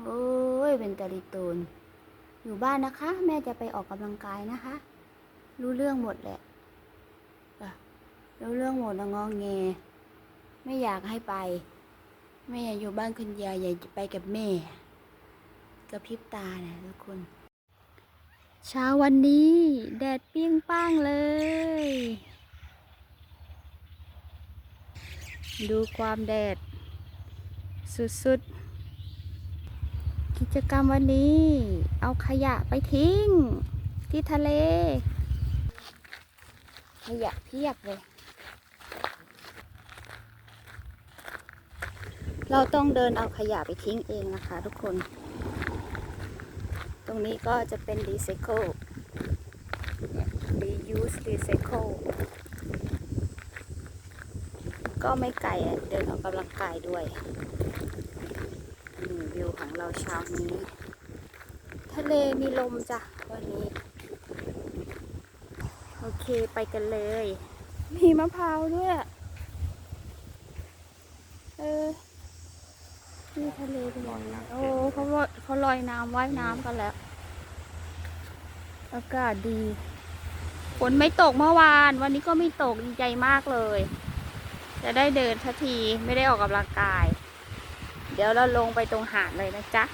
โอ้ยเป็นตาลิตูน อยู่บ้านนะคะ แม่จะไปออกกำลังกายนะคะ รู้เรื่องหมดแหละรู้เรื่องหมดแล้วงองแง ไม่อยากให้ไป แม่อยากอยู่บ้านคุณยายอยากไปกับแม่กระพริบตานะทุกคน เช้าวันนี้ แดดเปรี้ยงป้างเลย ดูความแดด สุดๆ กิจกรรมวันนี้ เอาขยะไปทิ้ง ที่ทะเล ขยะเพียบเลย เราต้องเดินเอาขยะไปทิ้งเองนะคะทุกคน ตรงนี้ก็จะเป็น recycle reuse recycle ก็ไม่ไกลเดินออกกำลังกายด้วย เราเช้านี้ ทะเลมีลมจ้ะวันนี้ โอเคไปกันเลย มีมะพร้าวด้วยอะเออนี่ทะเลเป็นยังไงโอ้เขาลอยเขาลอยน้ำว่ายน้ำกันแล้ว อากาศดีฝนไม่ตกเมื่อวาน วันนี้ก็ไม่ตกดีใจมากเลย จะได้เดินทันทีไม่ได้ออกกำลังกาย เดี๋ยวเราลงไปตรงหาดเลยนะจ๊ะ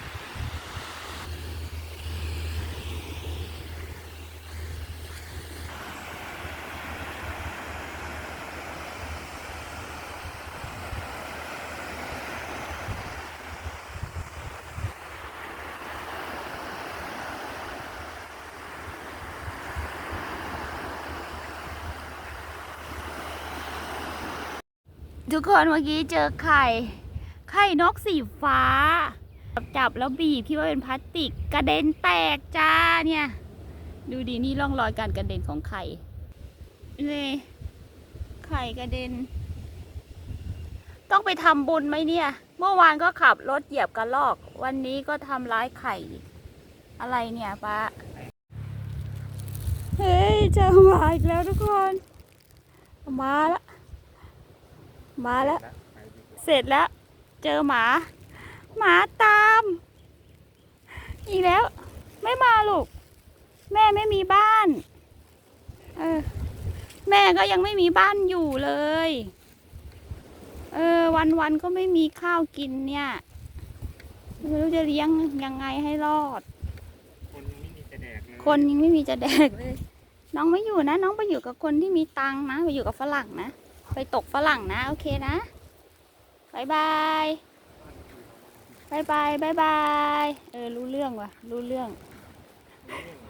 ทุกคนเมื่อกี้เจอไข่ ไข่นกสีฟ้า จับแล้วบีบที่ว่าเป็นพลาสติกกระเด็นแตกจ้าเนี่ย ดูดีนี่ร่องรอยการกระเด็นของไข่นี่ไข่กระเด็น ต้องไปทำบุญไหมเนี่ย เมื่อวานก็ขับรถเหยียบกระลอก วันนี้ก็ทำร้ายไข่ อะไรเนี่ยป้าเฮ้ยจอหมาอีกแล้วทุกคน มาล้วมาแล้ว เสร็จแล้ว เจอหมา หมาตาม อีกแล้ว ไม่มาลูก แม่ไม่มีบ้าน เออ แม่ก็ยังไม่มีบ้านอยู่เลย เออ วันวันๆก็ไม่มีข้าวกินเนี่ยไม่รู้จะเลี้ยงยังไงให้รอด คนยังไม่มีจะแดกเลยคนยังไม่มีจะแดกเลย น้องไม่อยู่นะ น้องไปอยู่กับคนที่มีตังค์นะ ไปอยู่กับฝรั่งนะ ไปตกฝรั่งนะ โอเคนะบายบายบายบายบายบาย เออ รู้เรื่องว่ะ รู้เรื่องเรื่อง